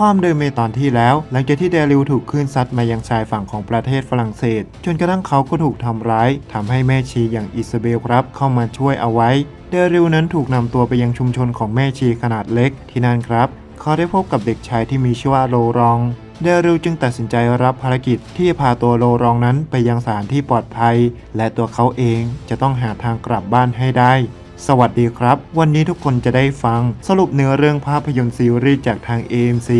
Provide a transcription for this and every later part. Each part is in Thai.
ความเดิมในตอนที่แล้ว หลังจากที่เดริลถูกคลื่นซัดมายังชายฝั่งของประเทศฝรั่งเศส จนกระทั่งเขาก็ถูกทำร้ายทำให้แม่ชีอย่างอิซาเบลครับ เข้ามาช่วยเอาไว้ เดริลนั้นถูกนำตัวไปยังชุมชนของแม่ชีขนาดเล็กที่นั่นครับ เขาได้พบกับเด็กชายที่มีชื่อว่าโลรองเดริลจึงตัดสินใจรับภารกิจที่จะพาตัวโลรองนั้นไปยังสถานที่ปลอดภัย และตัวเขาเองจะต้องหาทางกลับบ้านให้ได้ สวัสดีครับ วันนี้ทุกคนจะได้ฟังสรุปเนื้อเรื่องภาพยนตร์ซีรีส์จากทาง AMC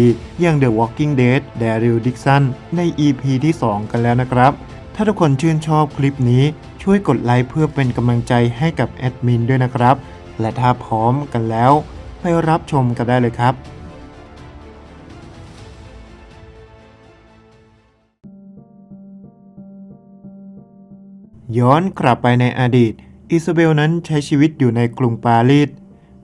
อย่าง The Walking Dead Daryl Dixon ใน EP ที่ 2 กันแล้วนะครับ ถ้าทุกคนชื่นชอบคลิปนี้ช่วยกดไลค์เพื่อเป็นกำลังใจให้กับแอดมินด้วยนะครับ และถ้าพร้อมกันแล้ว ไปรับชมกันได้เลยครับย้อนกลับไปในอดีต อิซาเบลนั้นใช้ชีวิตอยู่ในกรุงปารีส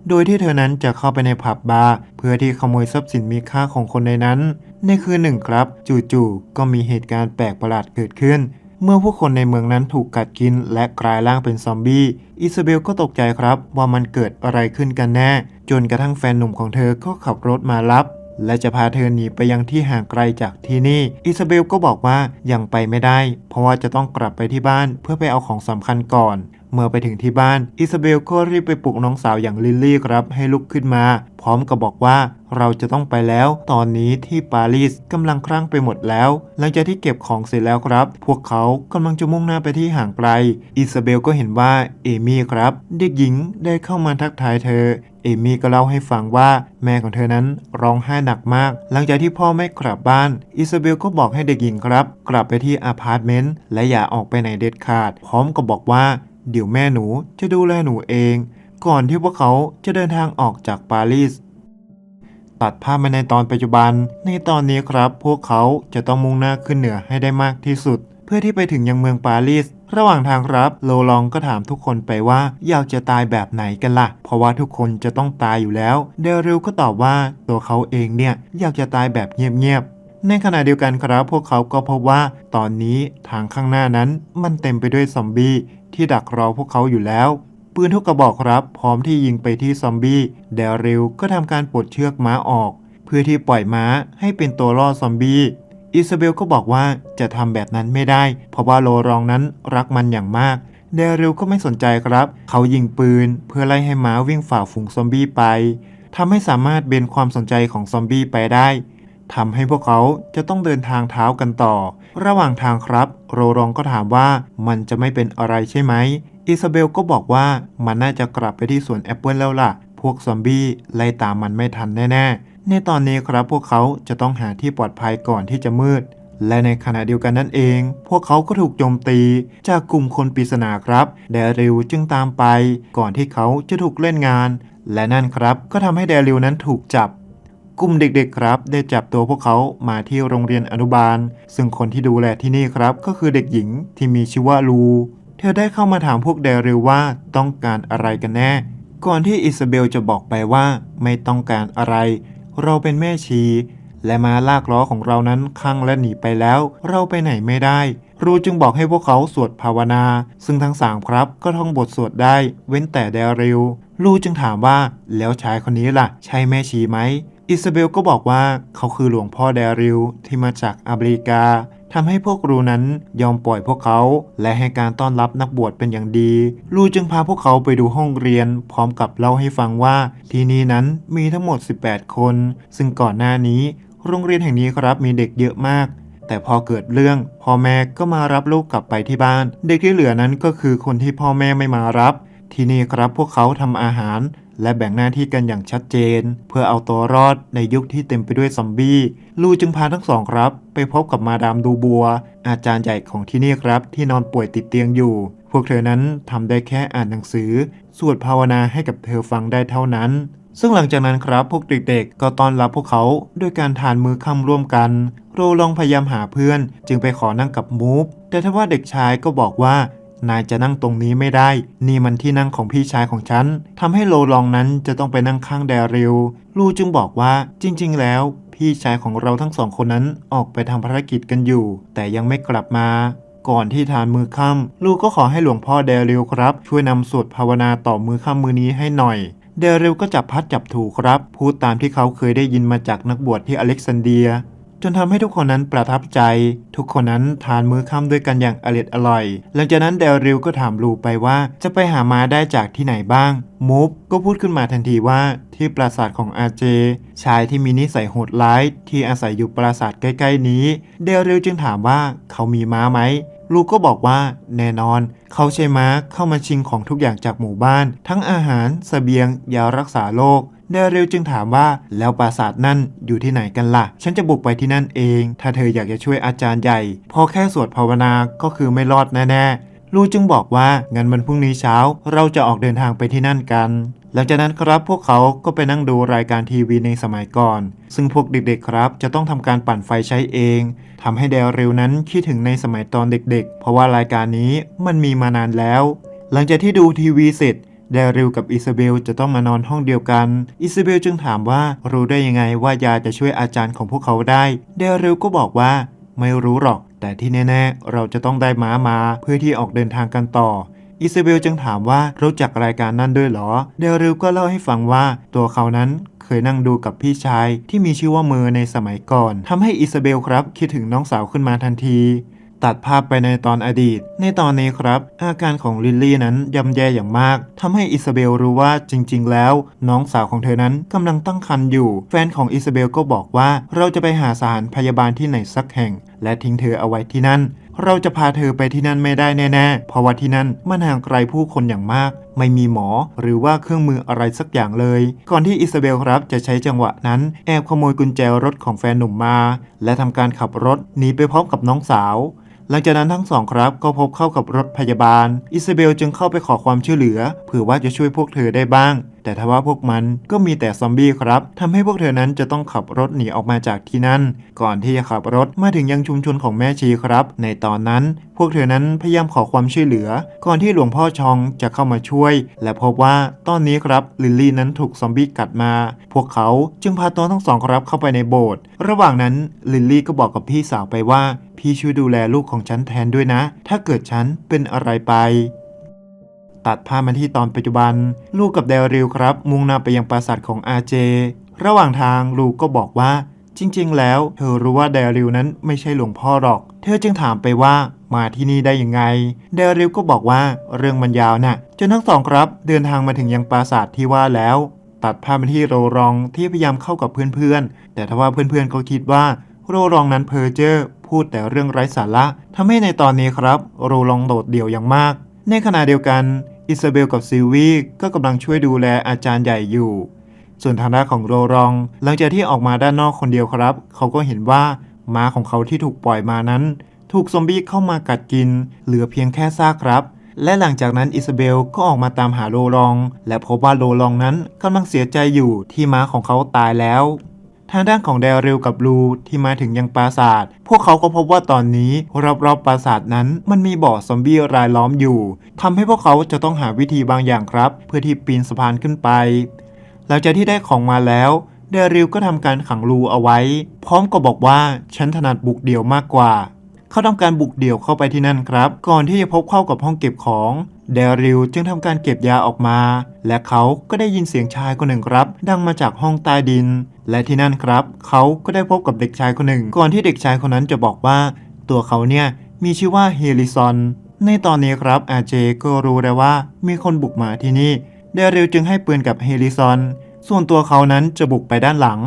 โดยที่เธอนั้นจะเข้าไปในผับบาร์เพื่อที่ขโมยทรัพย์สินมีค่าของคนในนั้น ในคืนหนึ่งครับ จู่ๆก็มีเหตุการณ์แปลกประหลาดเกิดขึ้น เมื่อผู้คนในเมืองนั้นถูกกัดกิน และกลายร่างเป็นซอมบี้ อิซาเบลก็ตกใจครับ ว่ามันเกิดอะไรขึ้นกันแน่ จนกระทั่งแฟนหนุ่มของเธอก็ขับรถมารับและจะพาเธอหนีไปยังที่ห่างไกลจากที่นี่ อิซาเบลก็บอกว่ายังไปไม่ได้ เพราะว่าจะต้องกลับไปที่บ้านเพื่อไปเอาของสำคัญก่อน เมื่อไปถึงที่บ้าน อิซาเบลก็รีบไปปลุกน้องสาวอย่างลิลลี่ครับให้ลุกขึ้นมา พร้อมกับบอกว่าเราจะต้องไปแล้ว ตอนนี้ที่ปารีสกำลังครั่งไปหมดแล้ว หลังจากที่เก็บของเสร็จแล้วครับ พวกเขากำลังจะมุ่งหน้าไปที่ห่างไกล อิซาเบลก็เห็นว่าเอมี่ครับ เด็กหญิงได้เข้ามาทักทายเธอ เอมี่ก็เล่าให้ฟังว่าแม่ของเธอนั้นร้องไห้หนักมาก หลังจากที่พ่อไม่กลับบ้าน อิซาเบลก็บอกให้เด็กหญิงครับ กลับไปที่อพาร์ตเมนต์และอย่าออกไปไหนเด็ดขาด พร้อมกับบอกว่า เดี๋ยวแม่หนูจะดูแลหนูเอง ก่อนที่พวกเขาจะเดินทางออกจากปารีส ตัดภาพมาในตอนปัจจุบัน ในตอนนี้ครับ พวกเขาจะต้องมุ่งหน้าขึ้นเหนือให้ได้มากที่สุด เพื่อที่ไปถึงยังเมืองปารีส ระหว่างทางครับโลลองก็ถามทุกคนไปว่าอยากจะตายแบบไหนกันล่ะ เพราะว่าทุกคนจะต้องตายอยู่แล้ว เดริลก็ตอบว่าตัวเขาเองเนี่ยอยากจะตายแบบเงียบๆในขณะเดียวกันครับพวกเขาก็พบว่าตอนนี้ทางข้างหน้านั้นมันเต็มไปด้วยซอมบี้ ที่ดักรอพวกเขาอยู่แล้ว ปืนทุกกระบอกครับ พร้อมที่ยิงไปที่ซอมบี้เดริลก็ทำการปลดเชือกม้าออก เพื่อที่ปล่อยม้าให้เป็นตัวล่อซอมบี้อิซาเบลก็บอกว่าจะทำแบบนั้นไม่ได้ เพราะว่าโลรองนั้นรักมันอย่างมากเดริลก็ไม่สนใจครับ เขายิงปืน เพื่อไล่ให้ม้าวิ่งฝ่าฝูงซอมบี้ไปทำให้สามารถเบนความสนใจของซอมบี้ไปได้ ทำให้พวกเขาจะต้องเดินทางเท้ากันต่อ ระหว่างทางครับ โรรองก็ถามว่ามันจะไม่เป็นอะไรใช่ไหม อิซาเบลก็บอกว่ามันน่าจะกลับไปที่สวนแอปเปิลแล้วล่ะ พวกซอมบี้ไล่ตามมันไม่ทันแน่ๆ ในตอนนี้ครับพวกเขาจะต้องหาที่ปลอดภัยก่อนที่จะมืด และในขณะเดียวกันนั่นเอง พวกเขาก็ถูกโจมตี จากกลุ่มคนปริศนาครับ เดริลจึงตามไป ก่อนที่เขาจะถูกเล่นงาน และนั่นครับก็ทำให้เดริลนั้นถูกจับ กลุ่มเด็กๆครับ ได้จับตัวพวกเขามาที่โรงเรียนอนุบาล ซึ่งคนที่ดูแลที่นี่ครับ ก็คือเด็กหญิงที่มีชื่อว่าลู เธอได้เข้ามาถามพวกเดริลว่าต้องการอะไรกันแน่ ก่อนที่อิซาเบลจะบอกไปว่าไม่ต้องการอะไร เราเป็นแม่ชี และมาลากล้อของเรานั้นข้างและหนีไปแล้ว เราไปไหนไม่ได้ รูจึงบอกให้พวกเขาสวดภาวนา ซึ่งทั้งสามครับ ก็ท่องบทสวดได้ เว้นแต่เดริลลูจึงถามว่าแล้วชายคนนี้ล่ะ ใช่แม่ชีไหม อิซาเบลก็บอกว่าเขาคือหลวงพ่อเดริลที่มาจากอเมริกาทำให้พวกรูนั้นยอมปล่อยพวกเขา และให้การต้อนรับนักบวชเป็นอย่างดีลูจึงพาพวกเขาไปดูห้องเรียน พร้อมกับเล่าให้ฟังว่า ที่นี่นั้นมีทั้งหมด 18 คน ซึ่งก่อนหน้านี้ โรงเรียนแห่งนี้ครับมีเด็กเยอะมาก แต่พอเกิดเรื่องพ่อแม่ก็มารับลูกกลับไปที่บ้าน เด็กที่เหลือนั้นก็คือคนที่พ่อแม่ไม่มารับ ที่นี่ครับพวกเขาทำอาหาร และแบ่งหน้าที่กันอย่างชัดเจน เพื่อเอาตัวรอดในยุคที่เต็มไปด้วยซอมบี้ลูจึงพาทั้งสองครับ ไปพบกับมาดามดูบัว อาจารย์ใหญ่ของที่นี่ครับ ที่นอนป่วยติดเตียงอยู่ พวกเธอนั้นทำได้แค่อ่านหนังสือ สวดภาวนาให้กับเธอฟังได้เท่านั้น ซึ่งหลังจากนั้นครับพวกเด็กๆ ก็ต้อนรับพวกเขาด้วยการทานมื้อค่ำร่วมกัน โรลองพยายามหาเพื่อน จึงไปขอนั่งกับมูฟแต่ทว่าเด็กชายก็บอกว่านายจะนั่งตรงนี้ไม่ได้ นี่มันที่นั่งของพี่ชายของฉันทำให้โลลองนั้นจะต้องไปนั่งข้างแดริล ลูจึงบอกว่าจริง ๆ แล้ว พี่ชายของเราทั้งสองคนนั้นออกไปทำภารกิจกันอยู่ แต่ยังไม่กลับมา ก่อนที่ทานมือค่ำลูกก็ขอให้หลวงพ่อเดริลครับ ช่วยนำสวดภาวนาต่อมือค่ำมือนี้ให้หน่อย เดริลก็จับพัดจับถูครับ พูดตามที่เขาเคยได้ยินมาจากนักบวชที่อเล็กซานเดีย จนทำให้ทุกคนนั้นประทับใจ ทุกคนนั้นทานมื้อค่ำด้วยกันอย่างอร็ดอร่อย หลังจากนั้นเดริลก็ถามลูไปว่าจะไปหามาได้จากที่ไหนบ้างมูฟก็พูดขึ้นมาทันทีว่าที่ปราสาทของอาเจ ชายที่มีนิสัยโหดร้าย ที่อาศัยอยู่ปราสาทใกล้ ๆ นี้ เดริลจึงถามว่าเขามีม้าไหม ลูกก็บอกว่าแน่นอน เขาใช้ม้าเข้ามาชิงของทุกอย่างจากหมู่บ้าน ทั้งอาหารสเสบียง ยารักษาโรคเดริลจึงถามว่าแล้วปราสาทนั่นอยู่ที่ไหนกันล่ะ ฉันจะบุกไปที่นั่นเอง ถ้าเธออยากจะช่วยอาจารย์ใหญ่ พอแค่สวดภาวนาก็คือไม่รอดแน่ๆลูกจึงบอกว่างั้นวันพรุ่งนี้เช้า เราจะออกเดินทางไปที่นั่นกัน หลังจากนั้นครับพวกเขาก็ไปนั่งดูรายการทีวีในสมัยก่อน ซึ่งพวกเด็กๆครับจะต้องทำการปั่นไฟใช้เองทำให้เดลริลนั้นคิดถึงในสมัยตอนเด็กๆ เพราะว่ารายการนี้มันมีมานานแล้ว หลังจากที่ดูทีวีเสร็จเดริลกับอิซาเบลจะต้องมานอนห้องเดียวกัน อิซาเบลจึงถามว่ารู้ได้ยังไงว่ายาจะช่วยอาจารย์ของพวกเขาได้ เดริลก็บอกว่าไม่รู้หรอก แต่ที่แน่ ๆ เราจะต้องได้ม้ามาเพื่อที่ออกเดินทางกันต่อ อิซาเบลจึงถามว่ารู้จักรายการนั้นด้วยเหรอ เดริลก็เล่าให้ฟังว่าตัวเขานั้นเคยนั่งดูกับพี่ชายที่มีชื่อว่าเมอในสมัยก่อนทำให้อิซาเบลครับ คิดถึงน้องสาวขึ้นมาทันทีตัดภาพไปในตอนอดีต ในตอนนี้ครับ อาการของลิลลี่นั้นย่ำแย่อย่างมากทำให้อิซาเบลรู้ว่าจริง ๆ แล้ว น้องสาวของเธอนั้นกำลังตั้งครรภ์อยู่ แฟนของอิซาเบลก็บอกว่าเราจะไปหาสถานพยาบาลที่ไหนสักแห่ง และทิ้งเธอเอาไว้ที่นั่น เราจะพาเธอไปที่นั่นไม่ได้แน่ๆ เพราะว่าที่นั่นมันห่างไกลผู้คนอย่างมาก ไม่มีหมอหรือว่าเครื่องมืออะไรสักอย่างเลย ก่อนที่อิซาเบลครับจะใช้จังหวะนั้นแอบขโมยกุญแจรถของแฟนหนุ่มมา และทำการขับรถหนีไปพร้อมกับน้องสาวหลังจากนั้นทั้งสองครับก็พบเข้ากับรถพยาบาล อิซาเบลจึงเข้าไปขอความช่วยเหลือเผื่อว่าจะช่วยพวกเธอได้บ้างแต่ทว่าพวกมันก็มีแต่ซอมบี้ครับทำให้พวกเธอนั้นจะต้องขับรถหนีออกมาจากที่นั่น ก่อนที่จะขับรถมาถึงยังชุมชนของแม่ชีครับ ในตอนนั้นพวกเธอนั้นพยายามขอความช่วยเหลือ ก่อนที่หลวงพ่อชองจะเข้ามาช่วย และพบว่าตอนนี้ครับลิลลี่นั้นถูกซอมบี้กัดมา พวกเขาจึงพาตัวทั้งสองครับเข้าไปในโบสถ์ระหว่างนั้นลิลลี่ก็บอกกับพี่สาวไปว่า พี่ช่วยดูแลลูกของฉันแทนด้วยนะ ถ้าเกิดฉันเป็นอะไรไป ตัดภาพมาที่ตอนปัจจุบัน ลูกกับเดลริลครับ มุ่งหน้าไปยังปราสาทของอาเจ ระหว่างทางลูกก็บอกว่า จริง ๆ แล้ว เธอรู้ว่าเดลริลนั้นไม่ใช่หลวงพ่อหรอก เธอจึงถามไปว่ามาที่นี่ได้ยังไง เดริลก็บอกว่าเรื่องมันยาวนะ่ะ จนทั้งสองครับ เดินทางมาถึงยังปราสาทที่ว่าแล้ว ตัดภาพมาที่โรรองที่พยายามเข้ากับเพื่อนๆ แต่ทว่าเพื่อนๆก็คิดว่าโรรองนั้นเพอเจอร์พูดแต่เรื่องไร้สาระทำให้ในตอนนี้ครับ โรรองโดดเดี่ยวอย่างมาก ในขณะเดียวกัน อิซาเบลกับซิลวีก็กำลังช่วยดูแลอาจารย์ใหญ่อยู่ ส่วนทางด้านของโรรอง หลังจากที่ออกมาด้านนอกคนเดียวครับ เขาก็เห็นว่าม้าของเขาที่ถูกปล่อยมานั้น ถูกซอมบี้เข้ามากัดกิน เหลือเพียงแค่ซากครับ และหลังจากนั้นอิซาเบลก็ออกมาตามหาโรรอง และพบว่าโรรองนั้นกำลังเสียใจอยู่ที่ม้าของเขาตายแล้ว ทางด้านของเดริลกับลูที่มาถึงยังปราสาท พวกเขาก็พบว่าตอนนี้รอบๆปราสาทนั้น มันมีบ่อซอมบี้รายล้อมอยู่ทำให้พวกเขาจะต้องหาวิธีบางอย่างครับ เพื่อที่ปีนสะพานขึ้นไป หลังจากที่ได้ของมาแล้วเดริลก็ทำการขังลูเอาไว้ พร้อมกับบอกว่าฉันถนัดบุกเดี่ยวมากกว่า เขาทำการบุกเดี่ยวเข้าไปที่นั่นครับ ก่อนที่จะพบเข้ากับห้องเก็บของ เดริลจึงทำการเก็บยาออกมา และเขาก็ได้ยินเสียงชายคนหนึ่งครับ ดังมาจากห้องใต้ดิน และที่นั่นครับ เขาก็ได้พบกับเด็กชายคนหนึ่ง ก่อนที่เด็กชายคนนั้นจะบอกว่า ตัวเขาเนี่ยมีชื่อว่าเฮลิซอน ในตอนนี้ครับอาเจก็รู้แล้วว่า มีคนบุกมาที่นี่ เดริลจึงให้ปืนกับเฮลิซอน ส่วนตัวเขานั้นจะบุกไปด้านหลัง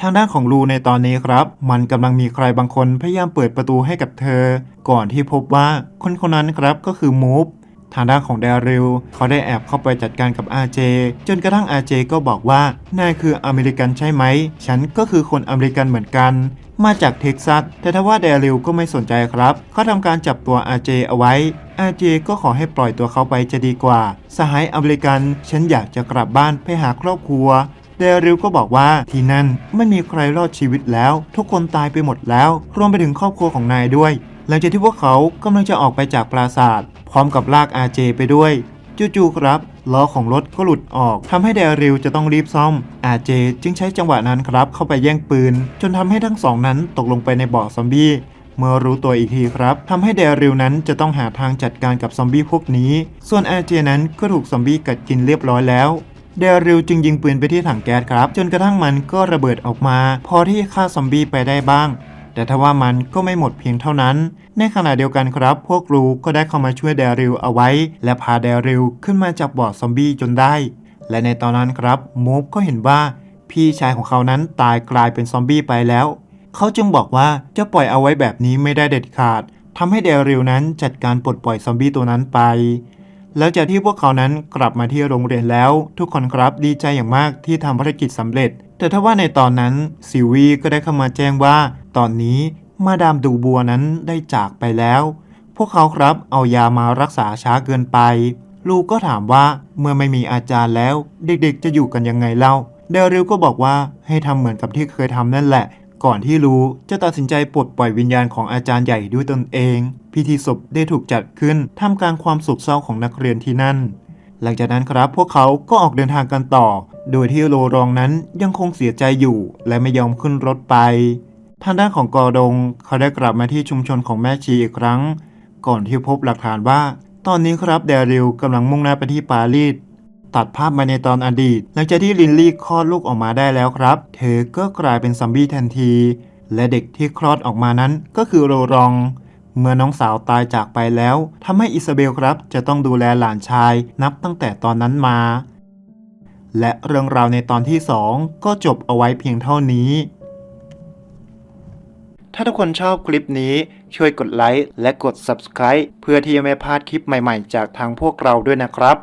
ทางด้านของลูในตอนนี้ครับ มันกำลังมีใครบางคนพยายามเปิดประตูให้กับเธอ ก่อนที่พบว่าคนคนนั้นครับก็คือมูฟ ทางด้านของเดริลเขาได้แอบเข้าไปจัดการกับอาเจจนกระทั่งอาเจก็บอกว่านายคืออเมริกันใช่ไหม ฉันก็คือคนอเมริกันเหมือนกันมาจากเท็กซัส แต่ทว่าเดริลก็ไม่สนใจครับ เขาทำการจับตัวอาเจเอาไว้ อาเจก็ขอให้ปล่อยตัวเขาไปจะดีกว่า สหายอเมริกัน ฉันอยากจะกลับบ้านไปหาครอบครัว เดริลก็บอกว่าที่นั่นไม่มีใครรอดชีวิตแล้ว ทุกคนตายไปหมดแล้ว รวมไปถึงครอบครัวของนายด้วย หลังจากที่พวกเขากำลังจะออกไปจากปราสาท พร้อมกับลากอาเจไปด้วยจู่ๆครับล้อของรถก็หลุดออกทำให้เดริลจะต้องรีบซ่อม อาเจจึงใช้จังหวะนั้นครับ เข้าไปแย่งปืน จนทำให้ทั้งสองนั้นตกลงไปในบ่อซอมบี้ เมื่อรู้ตัวอีกทีครับทำให้เดริลนั้นจะต้องหาทางจัดการกับซอมบี้พวกนี้ ส่วนอาเจนั้นก็ถูกซอมบี้กัดกินเรียบร้อยแล้วเดริลจึงยิงปืนไปที่ถังแก๊สครับ จนกระทั่งมันก็ระเบิดออกมา พอที่ฆ่าซอมบี้ไปได้บ้าง แต่ทว่ามันก็ไม่หมดเพียงเท่านั้น ในขณะเดียวกันครับ พวกลูก็ได้เข้ามาช่วยเดริลเอาไว้ และพาเดริลขึ้นมาจากบ่อซอมบี้จนได้ และในตอนนั้นครับมูฟก็เห็นว่าพี่ชายของเขานั้นตายกลายเป็นซอมบี้ไปแล้ว เขาจึงบอกว่าจะปล่อยเอาไว้แบบนี้ไม่ได้เด็ดขาดทำให้เดริลนั้นจัดการปลดปล่อยซอมบี้ตัวนั้นไปแล้วจากที่พวกเขานั้นกลับมาที่โรงเรียนแล้ว ทุกคนครับดีใจอย่างมากที่ทำภารกิจสำเร็จ แต่ถ้าว่าในตอนนั้นซิลวีก็ได้เข้ามาแจ้งว่า ตอนนี้มาดามดูบัวนั้นได้จากไปแล้ว พวกเขาครับเอายามารักษาช้าเกินไป ลูกก็ถามว่าเมื่อไม่มีอาจารย์แล้ว เด็กๆ จะอยู่กันยังไงเล่าเดริลก็บอกว่าให้ทำเหมือนกับที่เคยทำนั่นแหละ ก่อนที่รู้จะตัดสินใจปลดปล่อยวิญญาณของอาจารย์ใหญ่ด้วยตนเอง พิธีศพได้ถูกจัดขึ้นท่ามกลางความโศกเศร้าของนักเรียนที่นั่น หลังจากนั้นครับพวกเขาก็ออกเดินทางกันต่อ โดยที่โลรองนั้นยังคงเสียใจอยู่และไม่ยอมขึ้นรถไป ทางด้านของกอดงเขาได้กลับมาที่ชุมชนของแม่ชีอีกครั้ง ก่อนที่พบหลักฐานว่า ตอนนี้ครับเดริลกำลังมุ่งหน้าไปที่ปารีสตัดภาพมาในตอนอดีต หลังจากที่ลินลี่คลอดลูกออกมาได้แล้วครับ เธอก็กลายเป็นซอมบี้ทันที และเด็กที่คลอดออกมานั้นก็คือโรรอง เมื่อน้องสาวตายจากไปแล้วทำให้อิซาเบลครับ จะต้องดูแลหลานชายนับตั้งแต่ตอนนั้นมา และเรื่องราวในตอนที่ 2 ก็จบเอาไว้เพียงเท่านี้ ถ้าทุกคนชอบคลิปนี้ช่วยกดไลค์และกด Subscribe เพื่อที่จะไม่พลาดคลิปใหม่ๆ จากทางพวกเราด้วยนะครับ